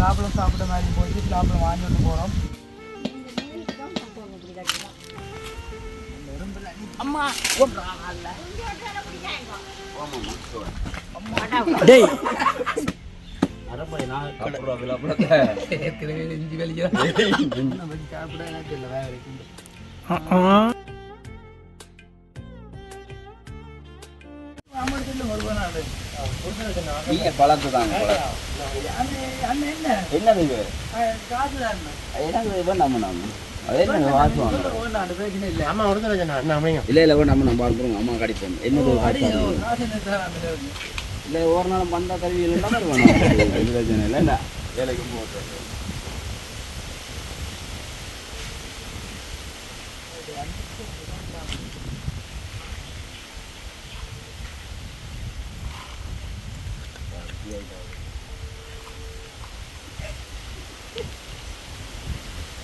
பிளாப்பழம் சாப்பிட்ட மாதிரி போயிட்டு பிளாப்பழம் வாங்கி வந்து போகிறோம் அம்மா டேய் இஞ்சி வெளிக்கிறேன் சாப்பிட எனக்கு இல்லை வேக கடிப்போம் என்னது அடி காசு என்ன சார் அந்த இல்ல ஒரு நாள் வந்தா கல்வி இல்லைன்னா வேணும் இது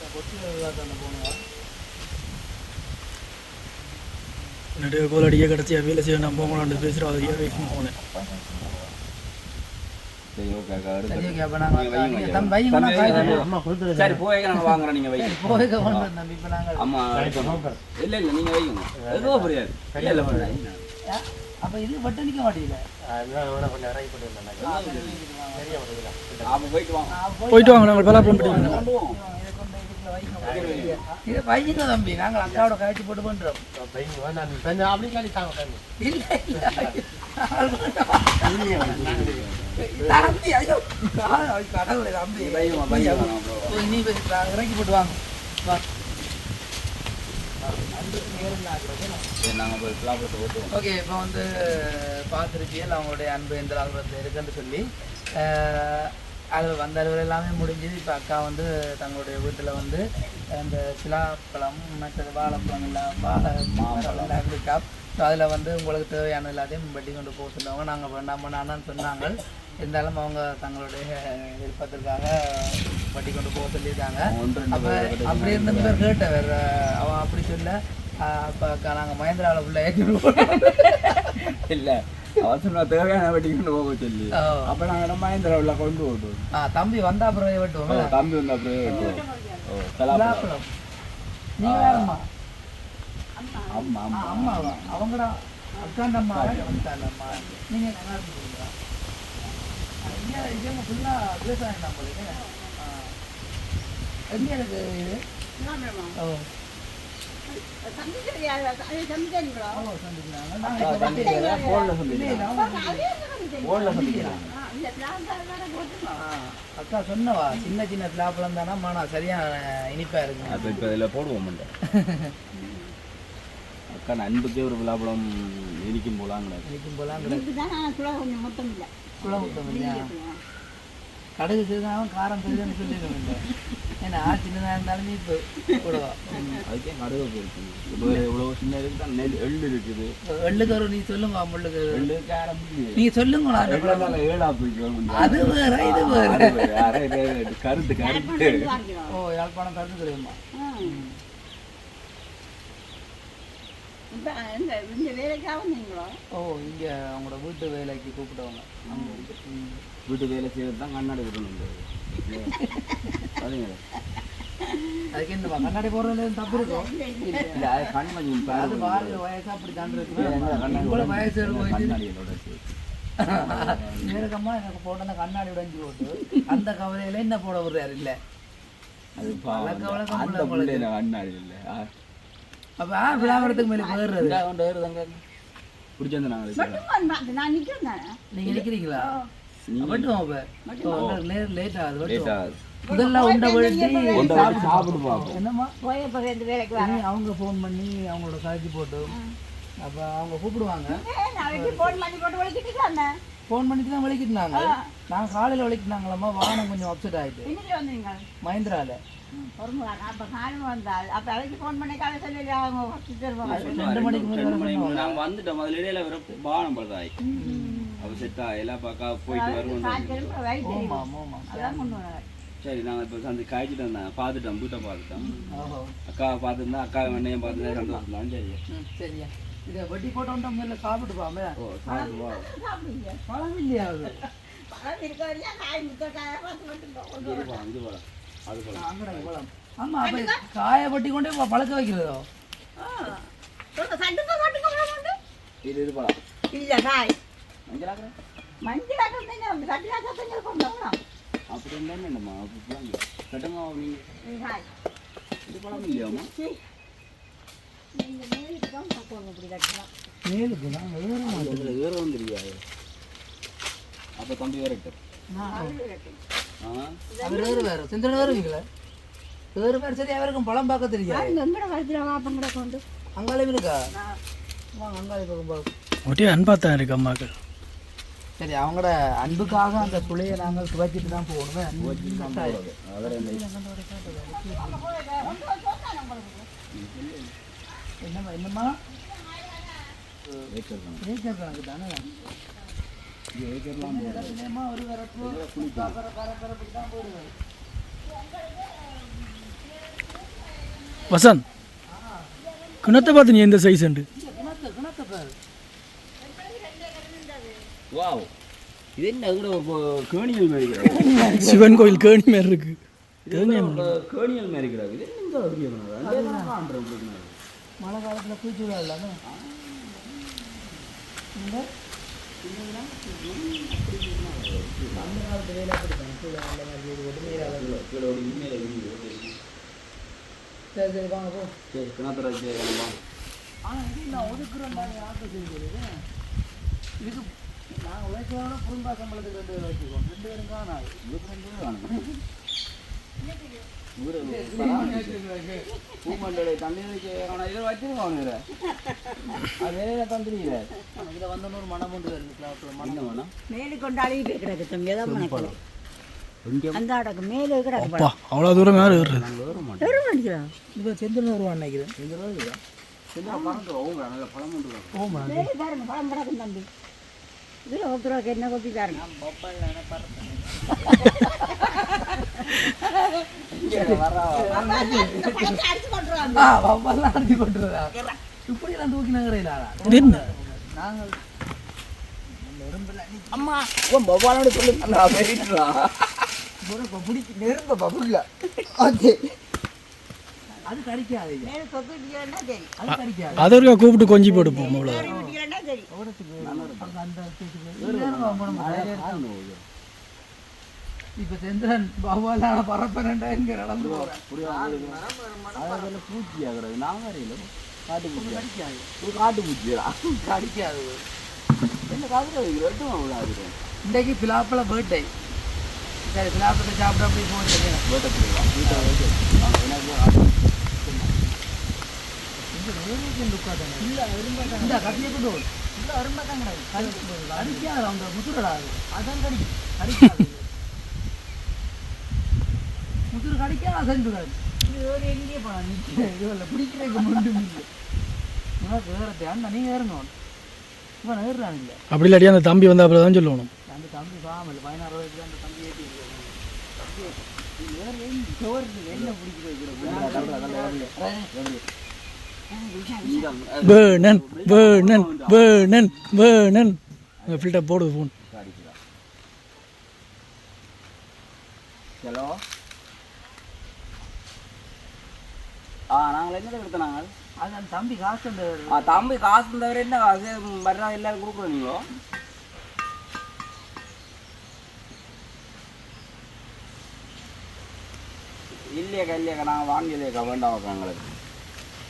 போட்டு நடுவே கோல் அடிக்க கிடச்சி வேலை செய்ய நம்ம போகலான்னு பேசுகிறோம் அது வைக்கும் போனேன் சரி வைங்க, போய் வாங்குறோம் வைங்க நாங்கள் அம்மா. இல்ல இல்ல நீங்க வைங்க எதுவும் புரியாது. இல்ல இல்ல புரியாது. அப்போ இது பட்டு நிற்க மாட்டேங்குது? போயிட்டு வாங்க. நாங்கள் பலாப்பழம் போவோம். இதை வைங்க தம்பி நாங்கள் அக்காவோட காய்ச்சி போட்டு பண்ணுறோம் தம்பி ஐயோ. கடவுளே தம்பி. நீ இறக்கி போட்டு வாங்க. வா சரி நாங்க போய் பிளாப்பத்தை ஓட்டுவோம். ஓகே இப்போ வந்து பார்த்துருப்பியல் அவங்களுடைய அன்பு எந்த அளவுக்கு இருக்குன்னு சொல்லி. அது வந்த அளவில் எல்லாமே முடிஞ்சுது. இப்போ அக்கா வந்து தங்களுடைய வீட்டில் வந்து அந்த பிலாப்பழம் மற்றது வாழைப்பழம் எல்லாம் வாழை மாம்பழம். இருக்கா ஸோ அதில் வந்து உங்களுக்கு தேவையான எல்லாத்தையும் வெட்டி கொண்டு போக சொல்லுவாங்க. நாங்கள் வேண்டாம் வேண்டாம்னு சொன்னாங்க. இருந்தாலும் அவங்க தங்களுடைய விருப்பத்திற்காக வட்டி கொண்டு போக சொல்லியிருக்காங்க. அப்போ அப்படி இருந்த கேட்டேன் வேற அவன் அப்படி சொல்ல அப்போ நாங்கள் மகேந்திராவில் உள்ள ஏற்றி இல்ல அவசரமா தேவையான வெட்டி கொண்டு போக சொல்லி. ஓ. அப்ப நாங்க நம்ம மகேந்திராவுல கொண்டு ஓட்டுவோம் ஆ தம்பி வந்தா அப்புறம் வெட்டுவோம் தம்பி வந்து அப்படியே வெட்டுவோம். ஓ பலாப்பழம் பலாப்பழம் நீங்க வேறம்மா. ஆமா ஆமா அம்மாவா? அவங்கடா. அக்காண்ட அம்மா அக்காண்ட அம்மா. நீங்க நல்லா இருக்கீங்களா ஐயா இது ஃபுல்லாக விவசாயம் தான் போலீங்க எப்படி எனக்கு இது? ஓ. அக்கா சொன்னவா சின்ன சின்ன பிளாப்பழம் தானே மானா சரியான இனிப்பா இருக்கு அப்ப இப்ப இதுல போடுவோம் மண்டை அக்கா நண்புக்கே ஒரு விழாப்பழம் இனிக்கும் போலாங்க இனிக்கும் போலாம் குளமுத்தம் இல்லையா கடுகு சிறுதாவும் காரம் சிறுதான்னு சொல்லிடுவோம் இல்லை ஏன்னா ஆ சின்னதாக இருந்தாலுமே இப்போ போடுவா. அதுக்கே கடுகு போயிருக்கு. இப்போ இவ்வளவு சின்ன இருக்கு தான் நெல் எள்ளு இருக்குது. எள்ளுக்கு ஒரு நீ சொல்லுங்க முள்ளுக்கு எள்ளு ஆரம்பிச்சு நீ சொல்லுங்க நான் அந்த குளம். ஏழா போயிட்டு அது வேற இது வேற. கருத்து கருத்து. ஓ யாழ்ப்பாணம் கருத்து தெரியுமா? ஓ இங்க அவங்களோட வீட்டு வேலைக்கு. ம். வீட்டு வேலை செய்யறது தான் கண்ணாடி விடணும் அதுக்கு கண்ணாடி போடுறதுல தப்பு இருக்கும் இல்ல அது கண் கொஞ்சம் அது வாழ்ற வயசு அப்படி தான் இருக்கு. கண்ணாடி இவ்வளவு வயசு போயிட்டு கண்ணாடியோட சேர்த்து. நேரக்கம்மா எனக்கு போட்ட அந்த கண்ணாடி உடைஞ்சு போட்டு அந்த கவலையில என்ன போட விடுறாரு? இல்ல. அது. வழக்க வழக்கம் அந்த உள்ள புள்ளையில கண்ணாடி இல்ல. ஆ. அப்ப ஆ விழாவரத்துக்கு மேல போயிடுறது இந்தா கொண்டு வருதாங்க பிடிச்சிருந்து நாங்கள் நீங்க நிக்கிறீங்களா? அப்ப. லேட் ஆகுது லேட் ஆகுது. முதல்ல உண்டை வெட்டி கொண்டு வந்து சாப்பிட்டு பார்ப்போம் என்னம்மா? இனி அவங்க ஃபோன் பண்ணி அவங்களோட சாய்ச்சி போட்டு அப்ப அவங்க கூப்பிடுவாங்க. ஃபோன் பண்ணிட்டு தான் விளக்கிட்டுனாங்க நான் காலையில விளக்கிட்டாங்களாம்மா வாகனம் கொஞ்சம் அப்செட் ஆயிட்டு. மஹிந்திரால. ரெண்டு மணிக்கு ரெண்டு நாங்க வந்துட்டோம். அதுல இடையில வர பானம் அவ செட்டா எல்லாம் பார்க்க போயிட்டு வருவோம். சரி நாங்க இப்ப சந்தி காய்ச்சிட்டு வந்தேன் பார்த்துட்டோம் வீட்டை பார்த்துட்டோம். ஓஹோ அக்கா பார்த்துருந்தா அக்கா வெண்ணையும் பார்த்துட்டு சந்தோஷம் தான் சரி. சரியா. இதை வெட்டி போட்டோம் மேல சாப்பிட்டு பாமே ஓ சாப்பிட்டு வா பழம் இல்லையா அது? பழம் இது பழம் அது பழம் அங்கடா பழம் ஆமா அப்ப காய பட்டி கொண்டே ப- பழக்க வைக்கிறதோ? இது இது பழம் இல்ல காய். மஞ்சளாக்கிற மஞ்சளாக்கிறதுங்க கட்டிலாக்கிறதுங்க அப்படி இருந்தாலும் வேண்டாமா மேலுக்கு தான் பார்க்கணும் இப்படி கட்டலாம் மேலுக்கு தான் வேறு வேறு தெரியாது அப்போ தம்பி வேறு அவர் வேறு வேறு சிந்தனை வேறு பேர் சரி அவருக்கும் பழம் பார்க்க தெரியாது எங்கட வருதுடா அப்பங்கட கொண்டு அங்காலே இருக்கா வாங்க அங்காலே பக்கம் பார்க்க ஒட்டியே அன்பாத்தான் இருக்கு அம்மாக்கள் சரி அவங்களோட அன்புக்காக அந்த துளையை நாங்கள் துவைச்சிட்டு தான் போகணுமே. என்னம்மா என்னம்மா? ஏக்கர் கணக்கு தானே? ஏக்கர்லாம் ஒரு வரப்பு? தான் போடுவேன் வசந்த் கிணத்தை பார்த்து நீ எந்த சைஸ் உண்டு கிணக்க கிணக்க பாரு வாவ். இது என்ன கேணியல் மாதிரி சிவன் கோயில் கேணி மாதிரி இருக்கு. கேணியல் மாதிரி. கிடக்கு இது என்ன மழை காலத்தில் பூச்சி விழா இந்த? அந்த காலத்து வேலை கீழே மாதிரி வீடு போட்டு நீர் அளவு. கீழே ஒரு இனிமேல் விரியுது. சரி சரி வாங்க போ. சரி வா. ஆனால் இது நான் ஒதுக்குற மாதிரி ஆட்டோ செய்கிறது இதுக்கு நான் உழைக்கிறோட குடும்ப சம்பளத்துக்கு ரெண்டு ரெண்டு பேரும் காணாது இதுக்கு ரெண்டு பேர் வேணும். இவரு பூமண்டோட தண்ணி வச்சு அவனை இதில் வச்சிருக்கான் இதில் அதே தந்துடுங்க இதில் வந்தோன்னு ஒரு மனம் உண்டு வருது கிளாஸில் மனம். மேலே கொண்டு அழுகி கிடக்கு தம்பி எதாவது மணக்கு இங்கே அந்த அடக்கு மேலே கிடக்கு அப்பா அவ்வளோ தூரம் மேலே ஏறுறது? மணிக்கலாம் இப்போ செந்தில் வருவான் நினைக்கிறேன் பழம் ஓமா கிடக்கும் தம்பி. இதில் ரூபாய்க்கு என்ன கொப்பி பாருங்க அடிச்சு அடிச்சு கொண்டுறதா இப்படியெல்லாம் தூக்கி நகரையிலா நாங்கள் அம்மா உன் பவானோட சொல்லு பிடிச்சி நெருங்க பபுல்ல அது அது கடிக்காது அது கடிக்காது ஒருக்கா கூப்பிட்டு கொஞ்சி போட்டு போகும் அவ்வளோ இப்ப செந்திரன் பவாலான பரப்பனண்டா இங்க நடந்து போறேன் அதில் பூச்சி ஆகுறது நான் வரையில காட்டு பூச்சி ஒரு காட்டு பூச்சிடா கடிக்காது. என்ன காதுல வைக்கிற? எட்டும் அவ்வளோ ஆகுது இன்றைக்கு பிலாப்பழ பர்த்டே சரி பிலாப்பழத்தை சாப்பிட அப்படி போட்டு வீட்டை வீட்டை வைக்க நாங்கள் என்ன இந்த கட்டியை கொண்டு வரும் இல்ல அரும்பாட்டாங்க கடிக்காது அந்த முசுரடா அது அதான் கடிக்கும் கடிக்காது முசுறு கடிக்காது அசைந்துடாது இது ஒரு எங்கேயே போனா நிற்க இதுல பிடிக்கிறதுக்கு மட்டும் இல்லை. உனக்கு ஏறத்தை அண்ணா நீங்க ஏறணும் இவன் ஏறுறான் இல்லை அப்படி இல்லாட்டி அந்த தம்பி வந்து அப்புறம் தான் சொல்லணும். அந்த தம்பி பாமல் பதினாறு அந்த தம்பி ஏற்றி வேறு என்ன பிடிக்கிறது வேணன் வேணன் வேணன் வேணன் ஃபில்டர் போடுது ஃபோன் ஹலோ ஆ நாங்கள் என்ன எடுத்த நாங்கள்? அது அந்த தம்பி காசு அந்த ஆ தம்பி காசு தவிர என்ன காசு? வர்றா எல்லாரும் கொடுக்குறோம் நீங்களோ? இல்லையாக்கா இல்லையாக்கா நாங்கள் வாங்கலையாக்கா வேண்டாம் எங்களுக்கு.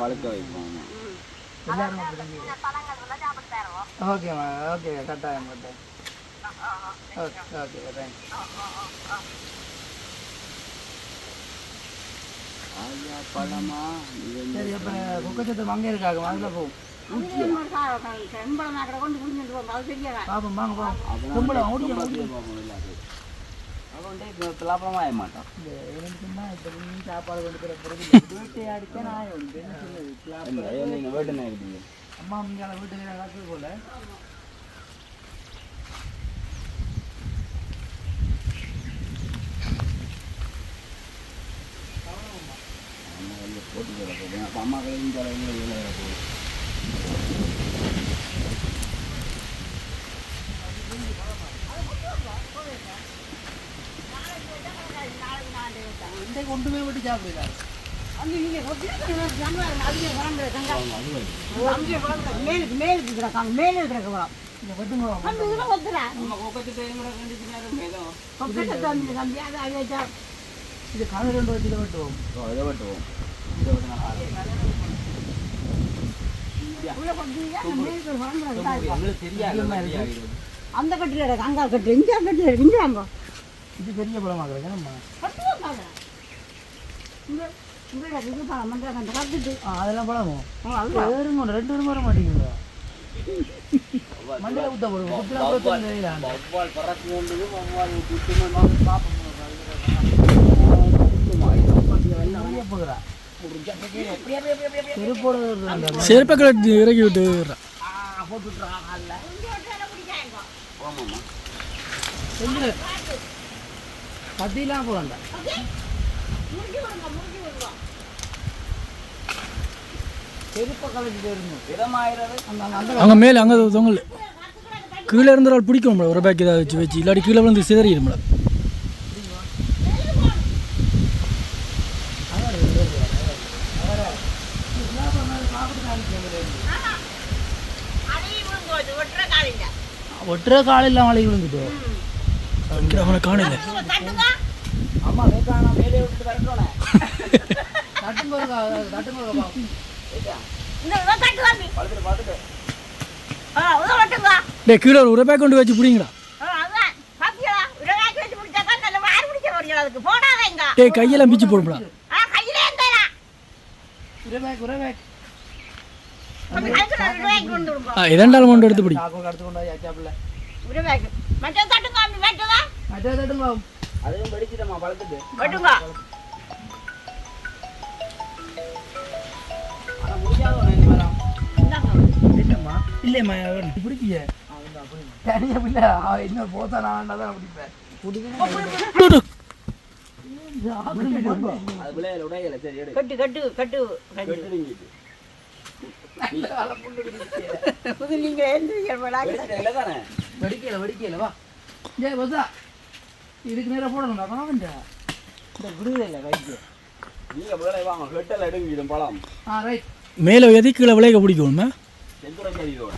பழக்க வைப்போம் ஓகேம்மா ஓகே கட்டாயம் கட்டாயம் ஓகே ஓகே தேங்க்ஸ் ஆயா பழமா? சரி அப்போ குக்கச்சத்தம் அங்கே இருக்காங்க அதில் போகும் நான் மாட்டான் சாப்பாடு பிறகு வீட்டை அம்மா வீட்டுக்கு போல போட்டு அம்மா கலையும் போகுது இந்த கொண்டுமே விட்டு சாப்பிடுறாரு அந்த இருக்கிற இது கணக்கு ரெண்டு வச்சு வெட்டுவோம். இதை வெட்டுவோம். இதை வெட்டு நான் உள்ள கொண்டு மேலுக்கு வளர்ந்து எங்களுக்கு தெரியாது அந்த கட்டில இருக்கு அங்கே கட்டு இங்கே கட்டில இருக்கு இங்கே அங்கே இது பெரிய பழமாக்குறேங்க நம்ம கட்டுவாங்க இங்கே இங்கே இது பழம் மந்திரம் கண்டு கட்டுட்டு. ஆ அதெல்லாம் பழமோ? ஏறுங்க ரெண்டு பேரும் வர மாட்டேங்குது மண்டையில ஊத்த போடுவோம் குத்துனா பிரச்சனை இல்லை. வவ்வால் பறக்க வேண்டியது வவ்வால் குத்து வெளியே போகிறா செருப்போட வருது செருப்பை இறக்கி விட்டு செஞ்சிரு. கத்திலாம் போகண்டா அங்கே மேலே அங்கே தொங்கல். கீழே இருந்தால் பிடிக்கும் ஒரு பேக் வச்சு வச்சு. இல்லாட்டி கீழே வந்து சிதறிடும்ல ஒட்டுற காலையில் மழை விழுந்துட்டு அவனை காணல அம்மா வேக்கானா மேலே விட்டு வரட்டோனே தட்டுங்க ஒரு கா- தட்டுங்க ஒரு கா- பார்த்துட்டு பார்த்துட்டு டே கீழே ஒரு பேக் கொண்டு வச்சு பிடிங்கடா டே கையெல்லாம் பிச்சு போடும்டா எதண்டாலும் கொண்டு எடுத்து பிடி தட்டுங்க வெட்டுங்க மற்ற தட்டுங்க. அதுவும் வெடிச்சிட்டம்மா பழத்துட்டு வெட்டுங்க ஆனால் முடியாத நீ வரலாம் இல்லம்மா. இல்லைம்மா, பிடிப்பியே. தனியா பிள்ளை, என்ன போத்தா நான் தான் பிடிப்பேன். அது கட்டு கட்டு கட்டு நீங்க எழுந்துருக்கீங்க வெடிக்கல, வெடிக்கல, வா. ஏய், போத்தா. இதுக்கு நேரா போடணும்டா, வாங்கண்டா. இந்த விடுதலை இல்லை, ரைட்டு. நீங்க வேலை வாங்க வெட்டல எடுங்கிடும் பழம் ஆ, ரைட். மேலே எதி கீழே விளைய பிடிக்கணுமா செந்துரை கறியோட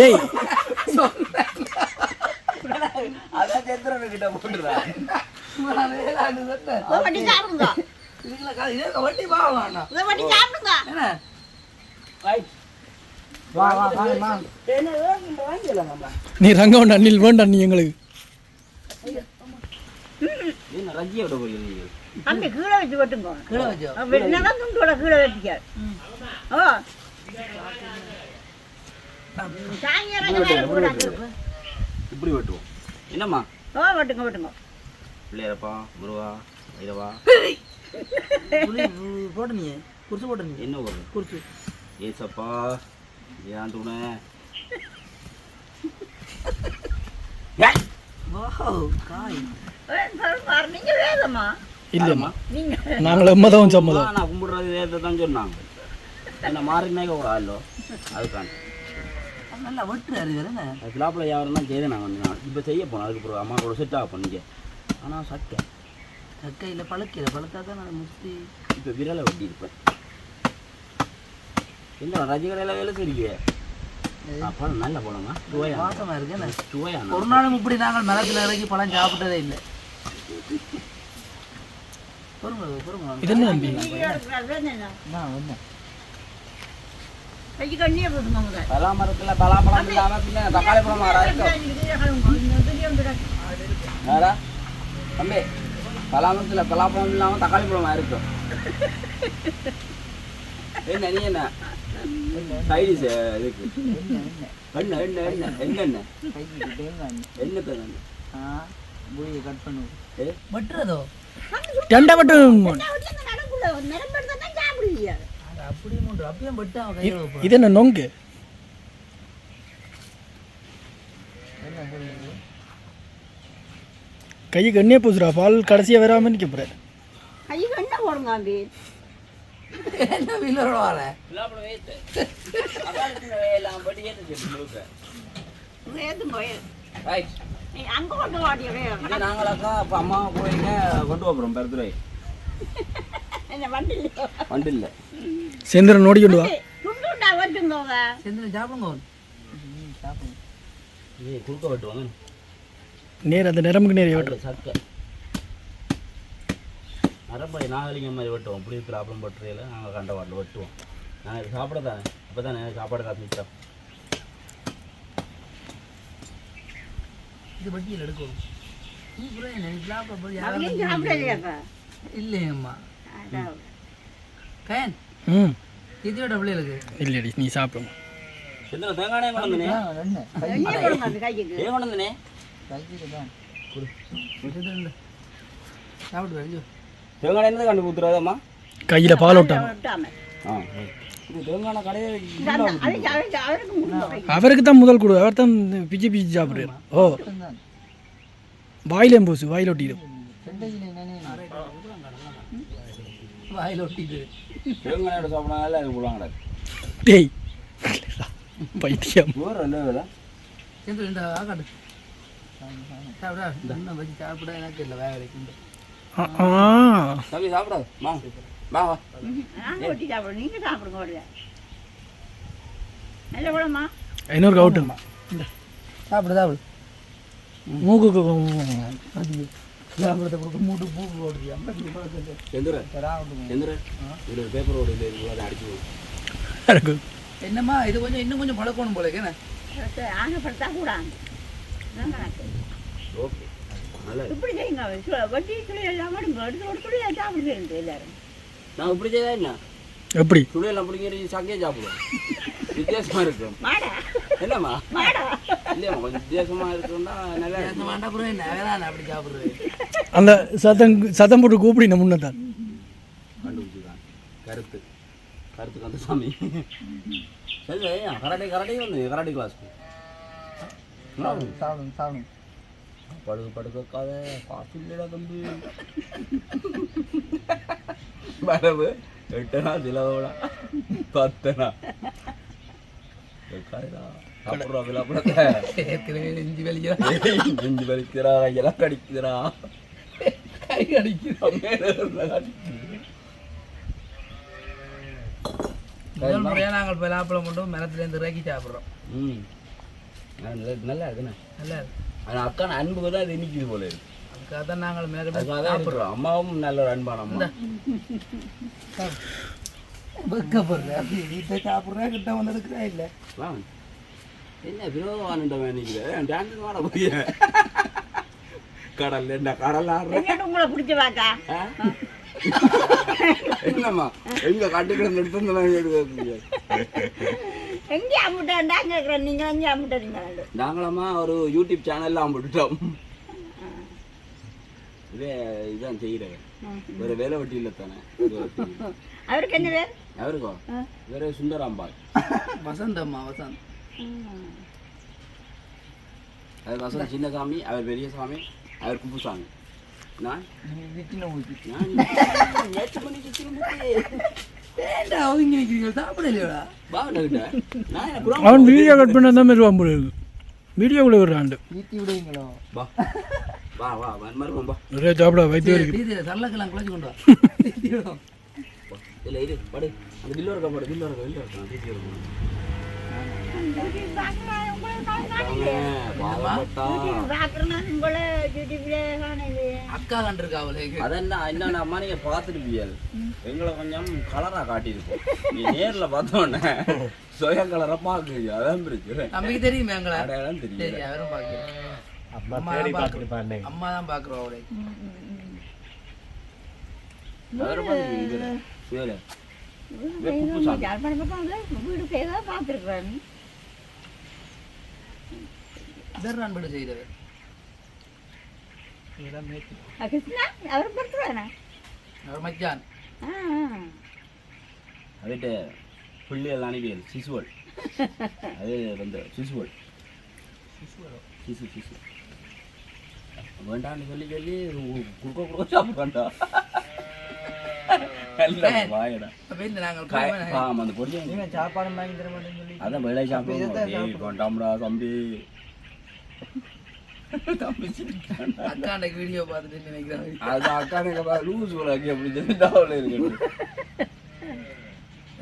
டேய் அதான் செந்துரை கிட்ட சொன்னேன். வட்டி சாப்பிடுங்க இதுக்குள்ள வட்டி வா வேண்டாம். வட்டி சாப்பிடுங்க என்ன? ரைட் நீ ரங்கம் அண்ணில் வேண்டாம் நீ எங்களுக்கு. அந்த கீழே வச்சு வெட்டுங்க. வெட்டினா துண்டோட கீழே ஓ. இப்படி வெட்டுவோம். என்னம்மா? ஓ வெட்டுங்க வெட்டுங்க. பிள்ளையரப்பா முருவா ஐரவா புளி, உ, போட்டு நீ குறிச்சு போட்டு நீ. என்ன ஒரு? குறிச்சு ஏசப்பா. ஏன் துணை இல்லைம்மா நீங்க நாங்கள் சம்மதம் நான் கும்பிடுறது தான் சொன்னாங்க என்ன மாறினாக்க ஒரு ஆளோ அதுக்கான நல்லா வெட்டுறாரு அது கிளாப்பில் யாரும் தான் செய்தேன் நான் வந்து நான் இப்போ செய்ய போனேன் அதுக்கு அம்மா கூட செட் ஆக பண்ணிக்க ஆனால் சட்டை கையில் பழக்கிற பழத்தா தான் நான் முஸ்தி இப்போ விரலை வெட்டி இருப்பேன் என்ன ரஜிகடையில் வேலை செய்ய பழம் நல்ல பழமா சுவையா? வாசமா இருக்கு என்ன? சுவையா ஒரு நாளும் இப்படி நாங்கள் மரத்தில் இறங்கி பழம் சாப்பிட்டதே இல்லை. இது என்ன பலாப்பழம் இல்லாமல் பின்ன தக்காளி பழம் வேறா தம்பி பலா மரத்தில் பலாப்பழம் இல்லாமல் தக்காளி பழமா இருக்கும் என்ன நீ என்ன? சைடிஸ் இதுக்கு. என்ன என்ன? என்ன என்ன? என்ன கைக்கு தேங்காய் எண்ணெய். என்ன தேங்காய் ஆ முடியை கட் பண்ணுவோம். ஏ? வெட்டுறதோ? ரெண்டா மட்டும் நடக்குள்ள நிரம்பெடுத்தா தான் சாப்பிடுவீங்க அது அப்படியே மூன்று அப்படியே வெட்டு அவன் கையில் வைப்பான். இது என்ன நொங்கு? கைக்கு எண்ணெய் பூசுறா பால் கடைசியாக வராமல் நிற்க போகிறேன் ஐயோ என்ன போடுங்க என்ன வீலரோட வர நாங்களாக்கா இப்போ அம்மா போயிங்க கொண்டு போகிறோம் பெருத்துறை. என்ன வண்டி இல்லை. செந்திரன் நோடி கொண்டு வா. செந்தில் சாப்பிடுங்க நேர் அந்த நிறமுக்கு நேர் வெட்டுறோம் நரம்பை நாகலிங்கம் மாதிரி வெட்டுவோம். புளி ப்ராப்ளம் பட்டுறையில் நாங்கள் கண்ட வாட்டில் வெட்டுவோம். நாங்கள் இது சாப்பிட தானே இப்போ தானே சாப்பாடு காசு மிச்சம். இது வட்டியில் எடுக்கணும். இல்லையம்மா. கயன் ம். இதோட பிள்ளைகளுக்கு? இல்லையடி நீ சாப்பிடும் எத்தனை தேங்காய் கொண்டு ஏன் வந்தனே? சாப்பிட்டு தேங்காய் என்ன கண்டு ஊத்துறாதம்மா கையில் பால் விட்டாங்க அவருக்கு தான் முதல் கொடு அவர் தான் பிச்சு பிச்சு சாப்பிட்றாரு ஓ வாயிலே பூசு வாயில் ஒட்டிடும் வாயில் ஒட்டிட்டு சாப்பிடாத அது போடுவாங்க டேய் பைத்தியம் வேலை சாப்பிடா சாப்பிட எனக்கு இல்லை ஆ தம்பி சாப்பிடாது. வா. வா வா. ஒட்டி சாப்பிடுறோம் நீங்க சாப்பிடுங்க ஒரு நல்ல குழம்பா இன்னொரு கவுட்டு சாப்பிடு சாப்பிடு. மூக்குக்கு சாப்பிடத்தை கொடுக்க மூட்டு பூ போடுது அம்மா இப்படி பழக்கத்தை செந்துரு தராவுங்க செந்துரு இதில் பேப்பர் ஓடு இல்லை அடிச்சு என்னம்மா இது கொஞ்சம் இன்னும் கொஞ்சம் பழக்கணும் போல என்ன? அதான் கணக்கு. ஓகே. இப்படி செய்யுங்க வட்டி சுழி எல்லாம் எடுத்து ஒரு சுழியை சாப்பிடுங்க எல்லாரும் நான் இப்படி செய்தா என்ன எப்படி சுடையெல்லாம் பிடிக்கிற சக்கையே சாப்பிடுவோம் வித்தியாசமா இருக்கும் என்னம்மா மாடா இல்லையம்மா கொஞ்சம் வித்தியாசமா இருக்குன்னா நல்லா மண்டபுரம் என்ன வேணாம் அப்படி சாப்பிடுறது அந்த சத்தம் சத்தம் போட்டு கூப்பிடின முன்ன தான் கண்டுபிடிச்சிருக்கான் கருத்து கருத்து கந்தசாமி சரி ஏன் கராட்டே கராட்டே வந்து கராட்டே கிளாஸ்க்கு சாப்பிடுங்க சாப்பிடுங்க படுக்க படுக்காத காசு இல்லைடா தம்பி. வரவு எட்டனா சிலவோடா பத்தனா. காய்டா சாப்பிட்றா விழாப்படத்தை ஏற்கனவே நெஞ்சு வலிக்கிறா நெஞ்சு வலிக்கிறா கையெல்லாம் கடிக்குதுடா. கை அடிக்கிறா முதல் முறையாக நாங்கள் பலாப்பழம் மட்டும் மரத்துலேருந்து இறக்கி சாப்பிட்றோம். ம். நல்லா நல்லா இருக்குண்ணே நல்லா இருக்கு ஆனால் அக்கான அன்புக்கு தான் இது நிற்கிது போல இருக்கு. அதுக்காக தான் நாங்கள் மேலே அதுக்காக தான் இருக்கிறோம். அம்மாவும் நல்ல ஒரு அன்பான அம்மா. வெக்கப்படுறேன் சாப்பிட்றேன் கிட்ட வந்து எடுக்கிறா இல்லை. என்ன வினோதவானுண்டவன் நினைக்கிறேன் டான்ஸ் வாட போய். கடல்ல என்ன கடல் உங்களை பிடிச்ச வாக்கா? என்னம்மா? எங்க கட்டுக்கிழந்து எடுத்து எங்கே அம்பிட்டாண்டா கேட்குறேன் நீங்கள் எங்கே அம்பிட்டீங்க நாங்களம்மா ஒரு யூடியூப் சேனல்லாம் போட்டுட்டோம் இதே இதான் செய்கிறேன் வேற வேலை வெட்டி இல்லை தானே. அவருக்கு என்ன பேர்? அவருக்கோ? வேற சுந்தராம்பாள் வசந்தம்மா வசந்த் அது வசந்த சின்ன சாமி அவர் பெரிய சாமி அவர் குப்புசாமி. நான்? நான்? நேற்று மணிக்கு ஏன்டா ஒதுங்கி நிற்கிறீங்க குரான் அவன் வீடியோ கட் பண்ண தான் வாங்க போல வீடியோக்குள்ளே விடுறாண்டு ஈட்டி விடுவீங்களோ வா வா வா மருமம் வா நிறைய சாப்பிட வைத்து இருக்கு இது சரளக்கெல்லாம் குழச்சி கொண்டு வா ஈட்டி விடும் இல்லை இரு படு அந்த பில்லு இருக்க படு பில்லு இருக்க பில்லு இருக்க தீட்டி இருக்கும் அக்கா கண்டிருக்கா அவளே அதென்ன என்னென்ன அம்மா நீங்க பார்த்துருப்பியல் எங்களை கொஞ்சம் கலரா காட்டியிருப்போம் நீ நேர்ல பார்த்தோன்னே சுய கலரா பாக்குறீங்க அதான் பிரச்சனை நமக்கு தெரியுமே எங்களை அடையாளம் தெரியல அவரும் பார்க்கல அம்மா தான் பார்த்துருப்பாங்க அம்மா தான் பார்க்குறோம் அவளை வீடு செய்தா பார்த்துருக்குறேன் கு- குறுக்க குறுக்க சாப்பிட வேண்டாம் வாயடா அப்போ இந்த நாங்கள் காய் போய் ஆமாம் அந்த பொடியை சாப்பாடு வாங்கி தர மாட்டேன்னு சொல்லி அதான் வேலை சாப்பிடுவோம் வேண்டாம்டா தம்பி தம்பி சிரிக்கிறான்டா. அக்காண்ட வீடியோ பார்த்துட்டு நினைக்கிறேன். அது அக்கா லூஸ் உலகி அப்படி சொல்லி டவுல இருக்கு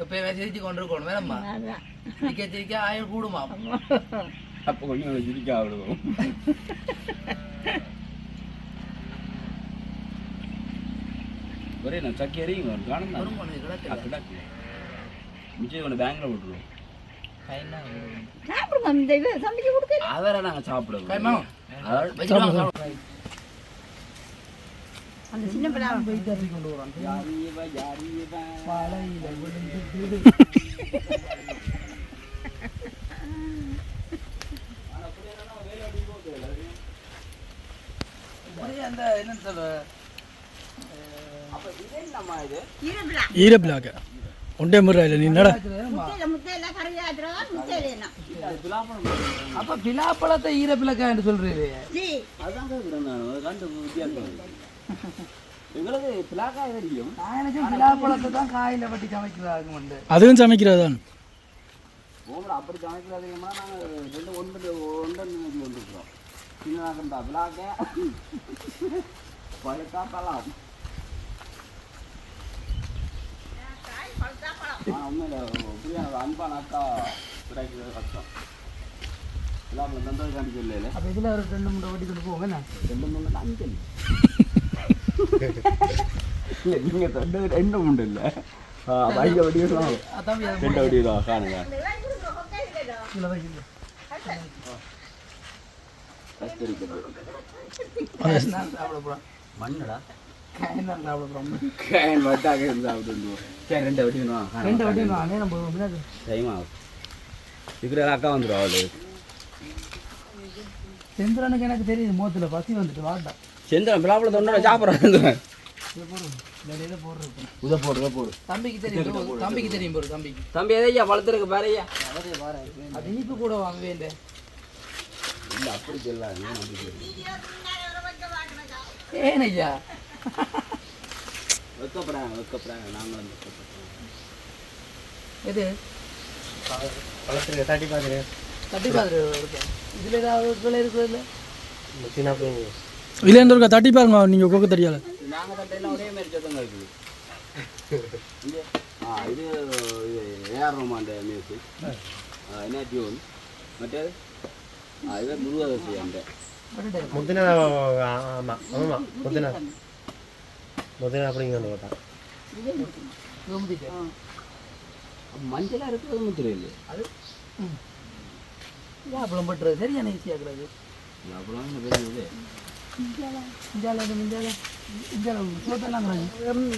எப்பயுமே சிரிச்சு கொண்டு இருக்கணும் வேணம்மா சிரிக்க சிரிக்க ஆயுள் கூடுமா? அப்போ கொஞ்சம் சிரிக்க ஒரே நான் சக்கி காணும். பேங்க்ல விட்டுருவோம் கைனா சாப்பிடுங்க இந்த இது சமைச்சு கொடுக்க? அவரை நாங்கள் சாப்பிடுவோம். அந்த சின்ன பிள்ளை போய் தள்ளி கொண்டு வரோம் யாரியவ, யாரியவ. விழுந்து அப்படியே அந்த என்ன? சொல்ற அப்ப பிலாப்பழத்தை ஈரப்பிலக்கா என்று சொல்றீரு. ஜி. அதான் கேட்குறேன் நான் அது கண்டு வித்தியாசம். இருக்கு. எங்களுக்கு பிளாக்காய் தெரியும். நான் எனக்கு பிலாப்பழத்தை தான் காயில வட்டி சமைக்கிறாங்க உண்டு. அதுவும் சமைக்கிறது தான் ஓமரா அப்படி சமைக்கிறதுமா நாங்கள் ரெண்டு ஒன்று ஒன்று நினைச்சு சின்னதாக இருந்தா பிளாக்க பழுத்தா பழம் உண்மையில் புரியாத அன்பான அக்கா கிடைக்கிறது கஷ்டம் பிளாப்பில் தந்தது காண்டி சொல்லல அப்ப இதுல ஒரு ரெண்டு மூணு வட்டி கொண்டு போங்க என்ன ரெண்டு மூணு அஞ்சு இல்லை நீங்கள் ரெண்டு ரெண்டு மூணு இல்லை காணுங்க மண்ணடா காயின் வட்டாக இருந்தா அப்படி சரி ரெண்டு வடிவம் ரெண்டு வட்டி நானே நம்ம டைம் ஆகும் இருக்கிற அக்கா வந்துடும் அவளு. செந்திரனுக்கு எனக்கு தெரியுது மோத்துல பசி வந்துட்டு வாட்டா செந்திரன் பிளாப்பில் தொண்டோட சாப்பிட்றேன் உத போடு உத போடு தம்பிக்கு தெரியும் தம்பிக்கு தெரியும் போடு தம்பிக்கு. தம்பி எதையா வளர்த்துருக்கு பாரு ஐயா. அது இனிப்பு கூட வாங்க வேண்டே இல்லை அப்படி சொல்லாது ஏன் ஐயா? வெக்கப்படுறாங்க வெக்கப்படுறாங்க நாங்களும் வெக்கப்படுறோம் எது? வளர்த்துருக்க தட்டி இதுல ஏதாவது இல்லை? எந்த ஒருக்கா தட்டி பாருங்க நீங்கள் கொக்க தெரியாது. நாங்கள் தட்டையெல்லாம் ஒரே மாதிரி சத்தம் இருக்குது. இது ஏஆர் ரோமான் மியூசிக் என்ன டியூன் மற்றது? ஆ இது முருகதசி அந்த. முந்தின ஆமாம் ஆமாம் முந்தின. முந்தின அப்படிங்க ஒன்று போட்டான் மஞ்சளாக இருக்கிறது முத்திரை இல்லை பெரிய இஞ்சால இஞ்சால சோத்தெல்லாம்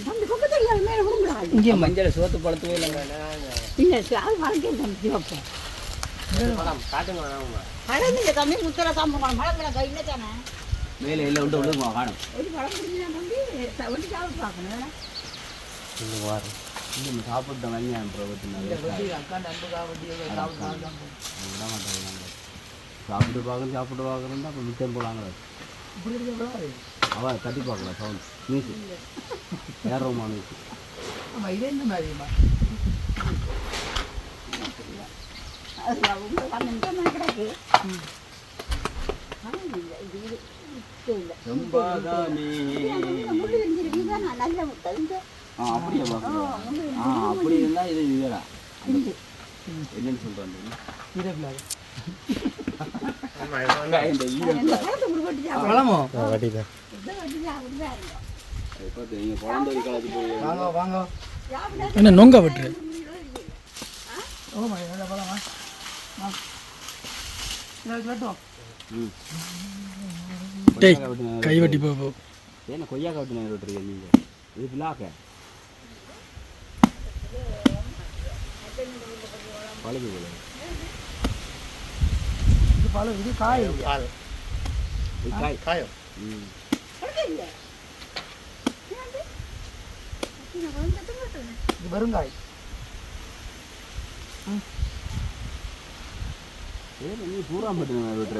தம்பி கொக்க தெரியாது மேல விடுங்கடா இங்கே மஞ்சள் சோத்து பழத்தவே இல்லைங்க இல்ல அது காட்டுங்க தம்பி முத்தர காம்பு மழை கையில தானே மேலே இல்லை உண்டு உண்டு காணும் இன்னும் சாப்பிட்டு வாங்கியான் சாப்பிட்டு நாங்கள் சாப்பிட்டு பார்க்கணும் அப்போ மிச்சம் போலாங்களே இப்படி இருக்க அவ தட்டி பார்க்கல சவுண்ட். மியூசிக் ஏறோமா மியூசிக் ஆமா இதே என்ன மாதிரிமா அது அவங்க அந்த கிடக்கு? அப்படி இருந்தால் இது இதுடா என்னன்னு வெட்டி வட்டி வெட்டி சாப்பிட்டா என்ன? நொங்க வெட்டுரு ஓமா என்ன பழமா? ஆ. இதுக்கு வெட்டும் ம் டேய் கை வெட்டி போ போ. ஏன்னா கொய்யாக்கா விட்டு நேரம் விட்டுருக்கீங்க நீங்கள் இது பிளாக்க பழுது போல. இது பழம் இது காய். பால். இது காய். காயம் ம். இது வருங்காய் ஏன் நீ பூரா மட்டும் விட்டுற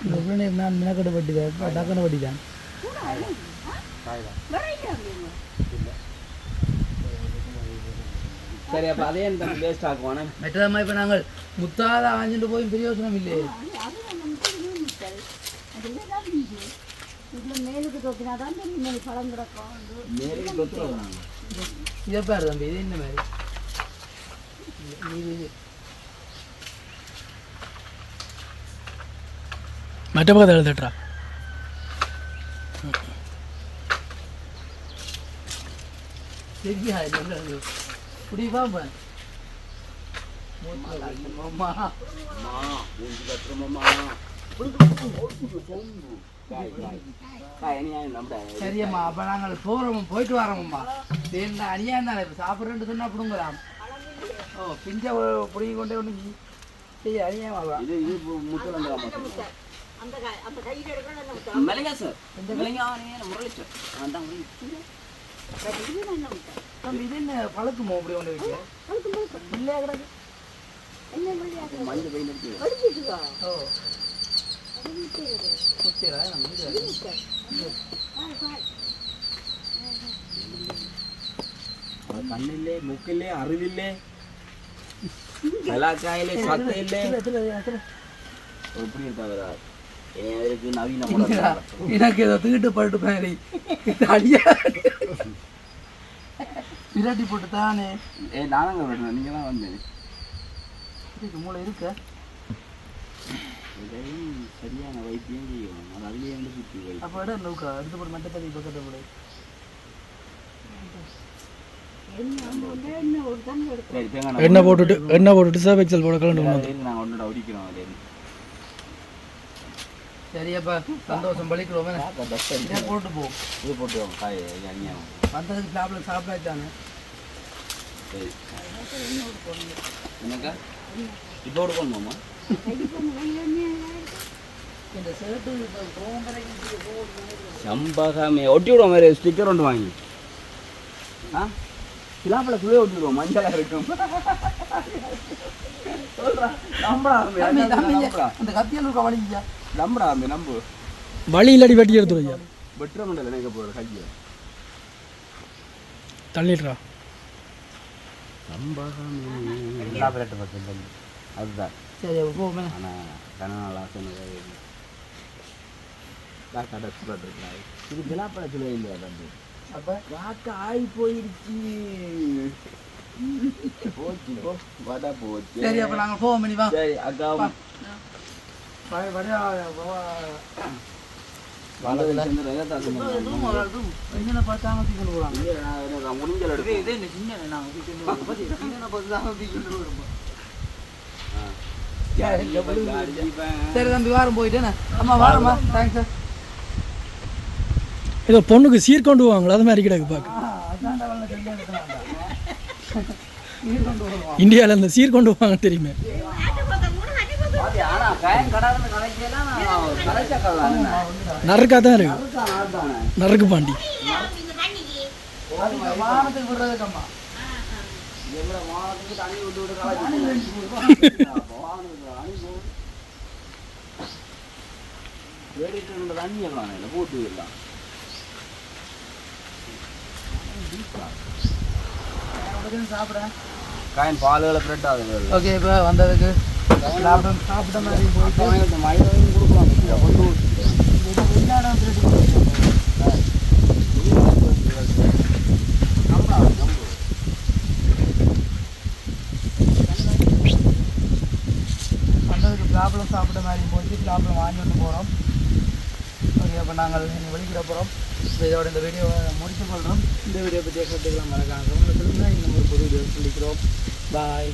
இந்த உடனே நான் மினக்கடை வட்டி தான் டக்குனு வட்டி தான் சரி அப்போ அதே எனக்கு வேஸ்ட் ஆக்குவானே மற்றதம்மா இப்போ நாங்கள் முத்தாத ஆஞ்சிட்டு போய் பிரயோசனம் இல்லையே. மேலுக்கு தொத்தினாதான் தெரியும் மேல் பழம் கிடக்கும் நேரே தொத்துறோம் நாங்கள் இதை பாரு தம்பி இது என்ன மாதிரி. மற்ற பக்கத்தில் எழுதட்டா தெரியா இல்லை குடி பாப்பேன் அம்மா அம்மா மூஞ்சி கட்டுறோமம்மா காய் அநியாயம் சரியம்மா அப்போ நாங்கள் போகிறோம் போயிட்டு வரோம்மா. தேர்ந்த அநியாயம் தானே? இப்போ சாப்பிட்றேன்னு சொன்னா பிடுங்கலாம் ஓ பிஞ்ச பிடிங்கி கொண்டே ஒன்று செய்ய அநியாயமாவா இது இது என்ன முட்டை? மெலங்கா சார். மெலங்கா முரளி சார் நான் தான் இது என்ன இது பழக்குமோ அப்படி ஒன்று இருக்கு இல்லையா கிடக்கு? மஞ்சள் ஓ முத்திரா நம்ம இது அவன் கண்ணில்லே மூக்கில்லே அறிவில்லே கலாக்காயிலே சத்து இல்லே எப்படி இருக்கா வரா ஏன் இருக்கு நவீன முறை எனக்கு ஏதோ தீட்டு பட்டு மாதிரி. விராட்டி போட்டு தானே ஏ வரணும் நீங்க தான் வந்தேன் மூளை இருக்க? இதையும் சரியான வைத்தியம் செய்யணும் அது அதுலேயே வந்து சுற்றி வை அப்போ இடம் நோக்கா பக்கத்தை போடு. சரி தேங்காய் எண்ணெய் போட்டுட்டு எண்ணெய் போட்டுட்டு சர்ஃப் எக்ஸல் போட இருக்கு நாங்கள் ஒன்றோட அடிக்கிறோம் அதுலேருந்து சரியப்பா சந்தோஷம். பழிக்கிறோமே இதை போட்டு போ. இது போட்டு காய் அநியாயம் வந்ததுக்கு சாப்பிட சாப்பிடாச்சானே சரி என்னக்கா? இப்போ போகும் சம்பகமே ஒட்டி விடுவோம் வேறு ஸ்டிக்கர் ஒன்று வாங்கி. ஆ? சிலாப்பழத்துலேயே ஒட்டி விடுவோம். மஞ்சளாக இருக்கும். சொல்றா. நம்படா தம்பி தம்பி நம்படா. அந்த கத்தியல் இருக்க வலிக்குச்சா நம்படா அந்த நம்பு. வழி இல்லாடி வெட்டி எடுத்து வையா வெட்டுற மண்டல நினைக்க போகிற கையை. தள்ளிடுறா. சம்பகமே அதுதான். சரி போமே ஆனால் கனநாள் ஆசை கடை சுடாது இது சிலாப்பழத்தில் இல்லையா தம்பி? அப்போ? காக்க ஆகி போயிருச்சு. போச்சு போ. வடா போச்சு. சரி அப்போ நாங்கள் போவோம் மணி வா. சரி என்னென்ன பார்த்தாங்க போகிறாங்க முடிஞ்சல் எடுக்கும் இது என்ன சின்ன போகிறோம் சின்ன பார்த்து தான் போகிறோம் சரி தம்பி வாரம் போயிட்டேண்ணே அம்மா வாரம்மா தேங்க்ஸ் சார் ஏதோ பொண்ணுக்கு சீர் கொண்டு வாங்களா அது மாதிரி கிடக்கு பார்க்க இந்தியாவில் இந்த சீர் கொண்டு வாங்க தெரியுமே. நறுக்கா தான் இருக்கு. நறுக்கு பாண்டி. வானத்துக்கு விடுறதுக்கம்மா வானத்துக்கு தண்ணி விட்டு விட்டு கலாச்சி வானத்துக்கு அணி போ வேடிட்டு தண்ணி எல்லாம் இல்லை போட்டு எல்லாம் காயின் பாலுகளை பிரெட் ஆகுது ஓகே இப்போ வந்ததுக்கு சாப்பிட சாப்பிட்ட மாதிரி போயிட்டு. மழையும் கொடுக்கலாம் கொண்டு வந்ததுக்கு ப்ராப்ளம் சாப்பிட்ட மாதிரி போயிட்டு ப்ராப்ளம் வாங்கி வந்து போகிறோம் ஓகே அப்போ நாங்கள் இனி வெளிக்கிட போகிறோம் இதோட இந்த வீடியோவை முடித்துக் கொள்கிறோம் இந்த வீடியோ பற்றிய கருத்துக்களை மறக்காம இந்த ஒரு புது வீடியோ சொல்லிக்கிறோம் பாய்